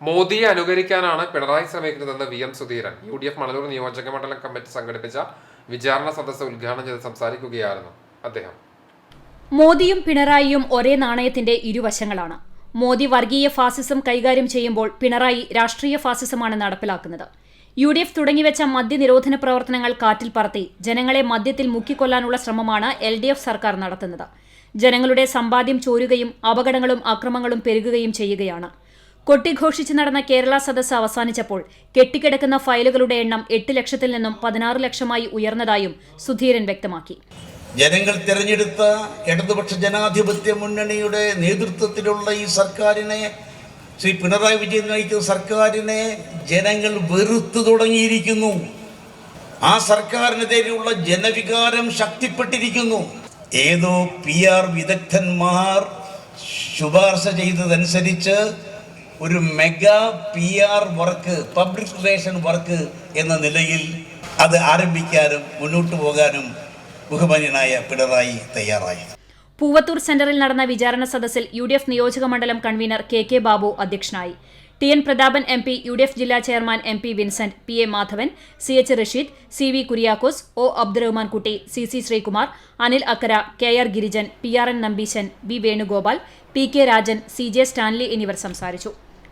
മോദിയെ അനുകരിക്കാനാണ് പിണറായി ശ്രമിക്കുന്നതെന്ന് V M Sudheeran. U D F Manalur നിയോജക മണ്ഡലം കമ്മിറ്റി സംഘടിപ്പിച്ച വിചാരണ സദസ്സ് ഉദ്ഘാടനം ചെയ്ത് സംസാരിക്കുകയായിരുന്നു അദ്ദേഹം. മോദിയും പിണറായിയും ഒരേ നാണയത്തിന്റെ ഇരുവശങ്ങളാണ്. മോദി വർഗീയ ഫാസിസം കൈകാര്യം ചെയ്യുമ്പോൾ പിണറായി രാഷ്ട്രീയ ഫാസിസമാണ് നടപ്പിലാക്കുന്നത്. യു ഡി എഫ് തുടങ്ങിവെച്ച മദ്യനിരോധന പ്രവർത്തനങ്ങൾ കാറ്റിൽ പറത്തി ജനങ്ങളെ മദ്യത്തിൽ മുക്കിക്കൊല്ലാനുള്ള ശ്രമമാണ് എൽ ഡി എഫ് സർക്കാർ നടത്തുന്നത്. ജനങ്ങളുടെ സമ്പാദ്യം ചോരുകയും അപകടങ്ങളും അക്രമങ്ങളും പെരുകുകയും ചെയ്യുകയാണ്. കൊട്ടിഘോഷിച്ച് നടന്ന കേരള സദസ് അവസാനിച്ചപ്പോൾ കെട്ടിക്കിടക്കുന്ന ഫയലുകളുടെ എണ്ണം എട്ട് ലക്ഷത്തിൽ നിന്നും പതിനാറ് ലക്ഷമായി ഉയർന്നതായും സുധീരൻ വ്യക്തമാക്കി. ജനങ്ങൾ തിരഞ്ഞെടുത്ത ഇടതുപക്ഷ ജനാധിപത്യ മുന്നണിയുടെ നേതൃത്വത്തിലുള്ള ഈ സർക്കാരിനെ ശ്രീ പിണറായി വിജയൻ നയിക്കുന്ന സർക്കാരിനെ ജനങ്ങൾ വെറുത്തു തുടങ്ങിയിരിക്കുന്നു. ആ സർക്കാരിനെതിരെയുള്ള ജനവികാരം ശക്തിപ്പെട്ടിരിക്കുന്നു. ഏതോ പി ആർ വിദഗ്ധന്മാർ ശുപാർശ ചെയ്തതനുസരിച്ച് ഒരു mega P R work public relation work എന്ന നിലയിൽ അത് ആരംഭിക്കാനും മുന്നോട്ട് പോകാനും ബഹുമാന്യനായ പിണറായി തയ്യാറായി. പൂവത്തൂർ സെന്ററിൽ നടന്ന വിചാരണ സദസ്സിൽ യു ഡി എഫ് നിയോജക മണ്ഡലം കൺവീനർ കെ കെ ബാബു അധ്യക്ഷനായി. T N Prathapan M P U D F ജില്ലാ chairman M P Vincent P A Madhavan C H Rasheed C V Kuriakose O Abdurahman Kutty C C Sreekumar Anil Akkara K R Girijan P R N Nambeesan V Venugopal P K Rajan C J Stanley എന്നിവർ സംസാരിച്ചു.